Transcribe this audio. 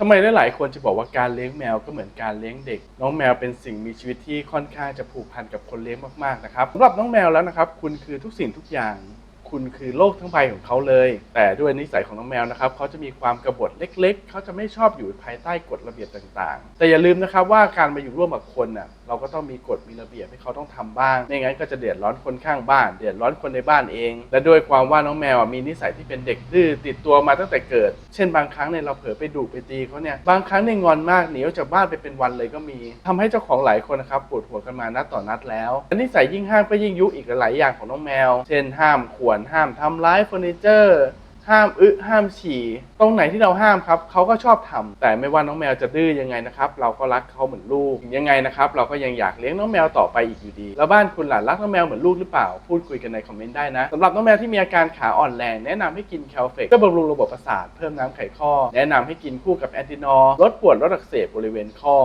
ทำไมหลายๆคนจะบอกว่าการเลี้ยงแมวก็เหมือนการเลี้ยงเด็ก น้องแมวเป็นสิ่งมีชีวิตที่ค่อนข้างจะผูกพันกับคนเลี้ยงมากๆนะครับสำหรับน้องแมวแล้วนะครับ คุณคือทุกสิ่งทุกอย่าง คุณคือโลกทั้งใบของเขาเลย แต่ด้วยนิสัยของน้องแมวนะครับเขาจะมีความกบฏเล็ก ๆ เขาจะไม่ชอบอยู่ภายใต้กฎระเบียบต่างๆ แต่อย่าลืมนะครับว่าการมาอยู่ร่วมกับคนน่ะเราก็ต้องมีกฎมีระเบียบให้เขาต้องทำบ้างไม่งั้นก็จะเดือดร้อนคนข้างบ้าน เดือดร้อนคนในบ้านเอง และด้วยความว่าน้องแมวมีนิสัยที่เป็นเด็กดื้อติดตัวมาตั้งแต่เกิด เช่นบางครั้งเนี่ยเราเผลอไปดุไปตีเขาเนี่ยบางครั้งเนี่ยงอนมากหนีออกจากบ้านไปเป็นวันเลยก็มีทำให้เจ้าของหลายคนนะครับปวดหัวกันมานัดต่อนัดแล้วและนิสัยยิ่งห้ามก็ยิ่งยุอีกหลายอย่างของน้องแมว เช่นห้ามขวนห้ามทำร้ายเฟอร์นิเจอร์ห้ามอึห้ามฉี่ ตรงไหนที่เราห้ามครับเขาก็ชอบทำแต่ไม่ว่าน้องแมวจะดื้อยังไงนะครับเราก็รักเขาเหมือนลูกยังไงนะครับเราก็ยังอยากเลี้ยงน้องแมวต่อไปอีกอยู่ดี แล้วบ้านคุณล่ะรักน้องแมวเหมือนลูกหรือเปล่า พูดคุยกันในคอมเมนต์ได้นะสำหรับน้องแมวที่มีอาการขาอ่อนแรงแนะนำให้กินแคลเฟกเพื่อบำรุงระบบประสาทเพิ่มน้ำไขข้อ แนะนำให้กินคู่กับแอนตินอลลดปวดลดอักเสบบริเวณข้อ